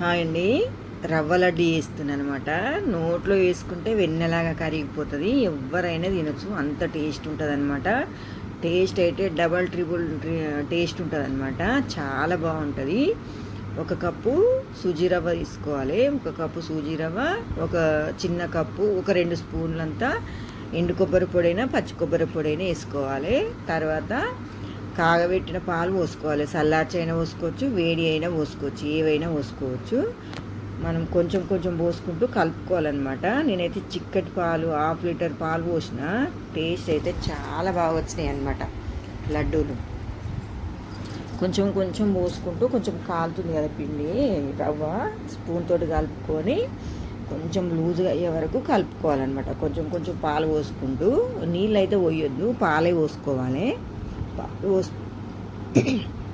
Hi అండి. రవ్వ లడ్డు వేస్తున్నాను అనమాట నోట్లో వేసుకుంటే వెన్నెలాగా కరిగిపోతుంది. ఎవరైనా తినొచ్చు. అంత టేస్ట్ ఉంటుంది అనమాట టేస్ట్ అయితే డబల్ ట్రిపుల్ టేస్ట్ ఉంటుంది అనమాట చాలా బాగుంటుంది. ఒక కప్పు సూజీ రవ్వ తీసుకోవాలి. ఒక కప్పు సూజీ రవ్వ ఒక చిన్న కప్పు ఒక రెండు స్పూన్లంతా ఎండు కొబ్బరి పొడైనా పచ్చి కొబ్బరి పొడైనా వేసుకోవాలి. తర్వాత కాగబెట్టిన పాలు పోసుకోవాలి. చల్లార్చి అయినా పోసుకోవచ్చు వేడి అయినా పోసుకోవచ్చు ఏవైనా పోసుకోవచ్చు. మనం కొంచెం కొంచెం పోసుకుంటూ కలుపుకోవాలన్నమాట. నేనైతే చిక్కటి పాలు హాఫ్ లీటర్ పాలు పోసిన. టేస్ట్ అయితే చాలా బాగా వచ్చినాయి అనమాట లడ్డూలు. కొంచెం కొంచెం పోసుకుంటూ కొంచెం కాలుతుంది కదా పిండి రవ్వ స్పూన్ తోటి కలుపుకొని కొంచెం లూజ్గా అయ్యే వరకు కలుపుకోవాలన్నమాట. కొంచెం కొంచెం పాలు పోసుకుంటూ నీళ్ళు అయితే పోయొద్దు పాలే పోసుకోవాలి. పాలు పోసు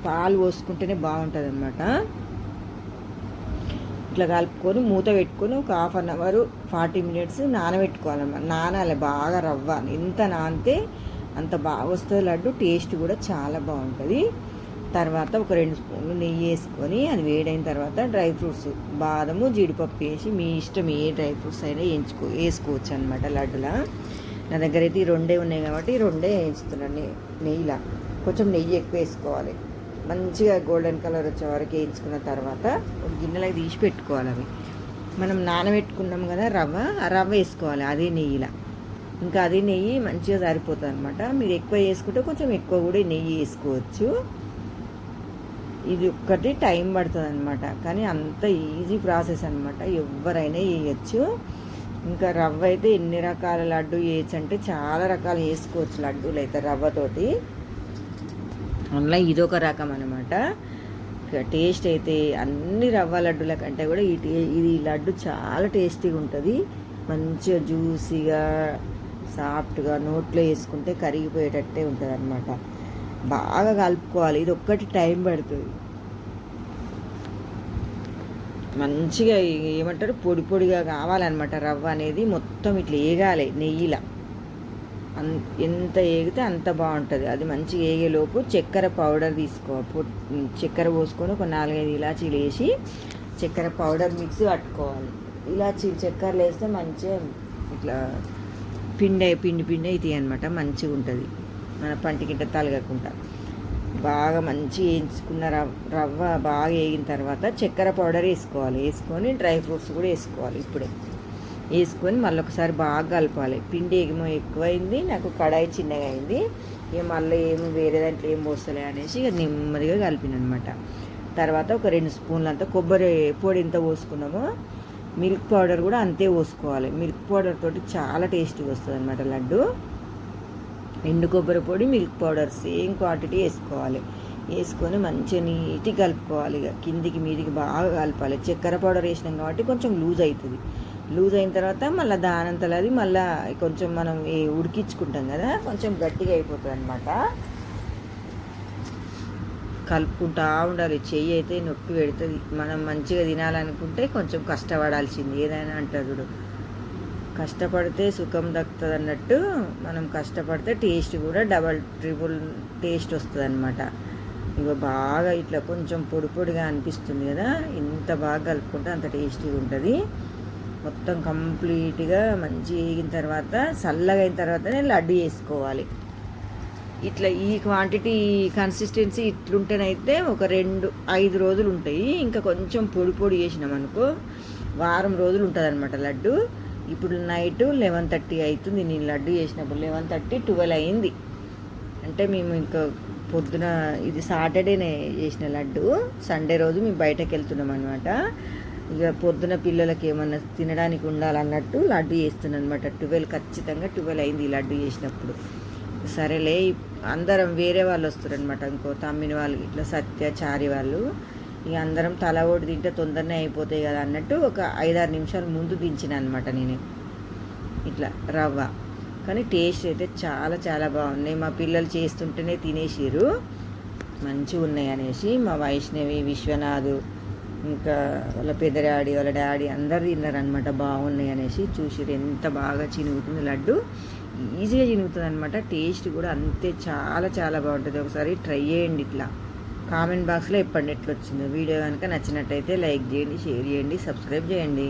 పాలు పోసుకుంటేనే బాగుంటుంది అనమాట ఇట్లా కలుపుకొని మూత పెట్టుకొని ఒక half an hour forty minutes నానబెట్టుకోవాలన్నమాట. నానాలి బాగా రవ్వ. ఎంత నానితే అంత బాగా వస్తుంది లడ్డు టేస్ట్ కూడా చాలా బాగుంటుంది. తర్వాత ఒక రెండు స్పూన్లు నెయ్యి వేసుకొని అది వేడైన తర్వాత డ్రై ఫ్రూట్స్ బాదము జీడిపప్పు వేసి మీ ఇష్టం ఏ డ్రై ఫ్రూట్స్ అయినా ఎంచుకో వేసుకోవచ్చు అనమాట లడ్డులా. నా దగ్గర అయితే ఈ రెండే ఉన్నాయి కాబట్టి రెండే వేయించుతున్నాను నెయ్యిలా. కొంచెం నెయ్యి ఎక్కువ వేసుకోవాలి. మంచిగా గోల్డెన్ కలర్ వచ్చే వరకు వేయించుకున్న తర్వాత ఒక గిన్నెలకు తీసి పెట్టుకోవాలి అవి. మనం నానబెట్టుకున్నాం కదా రవ్వ ఆ రవ్వ వేసుకోవాలి అదే నెయ్యిలా. ఇంకా అదే నెయ్యి మంచిగా సరిపోతుంది అనమాట మీరు ఎక్కువ వేసుకుంటే కొంచెం ఎక్కువ కూడా నెయ్యి వేసుకోవచ్చు. ఇది ఒక్కటి టైం పడుతుంది అనమాట కానీ అంత ఈజీ ప్రాసెస్ అనమాట ఎవరైనా వేయచ్చు. ఇంకా రవ్వ అయితే ఎన్ని రకాల లడ్డు వేయచ్చు అంటే చాలా రకాలు వేసుకోవచ్చు లడ్డూలు అయితే రవ్వతోటి. అందులో ఇదొక రకం అనమాట టేస్ట్ అయితే అన్ని రవ్వ లడ్డుల కంటే కూడా ఈ టే- ఇది లడ్డు చాలా టేస్టీగా ఉంటుంది. మంచిగా జ్యూసీగా సాఫ్ట్గా నోట్లో వేసుకుంటే కరిగిపోయేటట్టే ఉంటుంది అనమాట బాగా కలుపుకోవాలి. ఇది ఒక్కటి టైం పడుతుంది. మంచిగా ఏమంటారు? పొడి పొడిగా కావాలన్నమాట రవ్వ అనేది మొత్తం ఇట్లా ఏగాలి నెయ్యిలా. అన్ ఎంత ఏగితే అంత బాగుంటుంది. అది మంచిగా ఏగేలోపు చక్కెర పౌడర్ తీసుకో. చక్కెర పోసుకొని ఒక నాలుగైదు ఇలాచీలు వేసి చక్కెర పౌడర్ మిక్స్ పట్టుకోవాలి. ఇలాచీ చక్కెరలు వేస్తే మంచిగా ఇట్లా పిండి పిండి పిండి అవుతాయి అనమాట మంచిగా ఉంటుంది మన పంటికింట తలగకుండా. బాగా మంచి వేయించుకున్న రవ్వ బాగా వేగిన తర్వాత చక్కెర పౌడర్ వేసుకోవాలి. వేసుకొని డ్రై ఫ్రూట్స్ కూడా వేసుకోవాలి ఇప్పుడే. వేసుకొని మళ్ళీ ఒకసారి బాగా కలపాలి. పిండి ఏమో ఎక్కువైంది నాకు కడాయి చిన్నగా అయింది. ఇక మళ్ళీ ఏమి వేరే దాంట్లో ఏం పోస్తలే అనేసి ఇక నెమ్మదిగా కలిపిన అనమాట తర్వాత ఒక రెండు స్పూన్లు అంతా కొబ్బరి పొడి ఎంత పోసుకున్నామో మిల్క్ పౌడర్ కూడా అంతే పోసుకోవాలి. మిల్క్ పౌడర్ తోటి చాలా టేస్టీగా వస్తుంది అనమాట లడ్డు. ఎండు కొబ్బరి పొడి మిల్క్ పౌడర్ సేమ్ క్వాంటిటీ వేసుకోవాలి. వేసుకొని మంచిగా నీటి కలుపుకోవాలి ఇక. కిందికి మీదికి బాగా కలపాలి. చక్కెర పౌడర్ వేసినాం కాబట్టి కొంచెం లూజ్ అవుతుంది లూజ్ అయిన తర్వాత మళ్ళీ దానంతలో అది మళ్ళీ కొంచెం మనం ఏ ఉడికించుకుంటాం కదా కొంచెం గట్టిగా అయిపోతుంది అనమాట కలుపుకుంటా ఉండాలి. చెయ్యి అయితే నొప్పి పెడుతుంది. మనం మంచిగా తినాలనుకుంటే కొంచెం కష్టపడాల్సింది. ఏదైనా అంటారు కష్టపడితే సుఖం దక్కుతుంది అన్నట్టు మనం కష్టపడితే టేస్ట్ కూడా డబల్ ట్రిపుల్ టేస్ట్ వస్తుంది అనమాట ఇక బాగా ఇట్లా కొంచెం పొడి పొడిగా అనిపిస్తుంది కదా ఎంత బాగా కలుపుకుంటే అంత టేస్టీగా ఉంటుంది. మొత్తం కంప్లీట్గా మంచి వేగిన తర్వాత చల్లగా అయిన తర్వాతనే లడ్డు వేసుకోవాలి. ఇట్లా ఈ క్వాంటిటీ కన్సిస్టెన్సీ ఇట్లుంటేనైతే ఒక రెండు ఐదు రోజులు ఉంటాయి. ఇంకా కొంచెం పొడి పొడి చేసినాం అనుకో వారం రోజులు ఉంటుంది అనమాట లడ్డు. ఇప్పుడు నైట్ లెవెన్ థర్టీ అవుతుంది నేను లడ్డు చేసినప్పుడు లెవెన్ థర్టీ ట్వెల్వ్ అయింది. అంటే మేము ఇంకా పొద్దున ఇది సాటర్డేనే చేసిన లడ్డు. సండే రోజు మేము బయటకు వెళ్తున్నాం అనమాట ఇక పొద్దున పిల్లలకి ఏమన్నా తినడానికి ఉండాలన్నట్టు లడ్డు చేస్తున్నాను అనమాట ట్వెల్వ్ ఖచ్చితంగా ట్వెల్వ్ అయింది ఈ లడ్డు చేసినప్పుడు. సరేలే అందరం వేరే వాళ్ళు వస్తారనమాట ఇంకో తమ్మిన వాళ్ళు ఇట్లా సత్య చారి వాళ్ళు. ఇక అందరం తల ఒకటి తింటే తొందరనే అయిపోతాయి కదా అన్నట్టు ఒక ఐదారు నిమిషాలు ముందు దించిన అనమాట నేను. ఇట్లా రవ్వ. కానీ టేస్ట్ అయితే చాలా చాలా బాగున్నాయి. మా పిల్లలు చేస్తుంటేనే తినేసిరు మంచిగా ఉన్నాయి అనేసి మా వైష్ణవి విశ్వనాథ్ ఇంకా వాళ్ళ పెద్ద డాడీ వాళ్ళ డాడీ అందరు తిన్నారనమాట. బాగున్నాయి అనేసి చూసిరు ఎంత బాగా చినుగుతుంది లడ్డు. ఈజీగా చినుగుతుంది అనమాట టేస్ట్ కూడా అంతే చాలా చాలా బాగుంటుంది. ఒకసారి ట్రై చేయండి ఇట్లా. కామెంట్ బాక్స్లో ఇప్పటి ఎట్లా వీడియో కనుక నచ్చినట్టయితే లైక్ చేయండి షేర్ చేయండి సబ్స్క్రైబ్ చేయండి.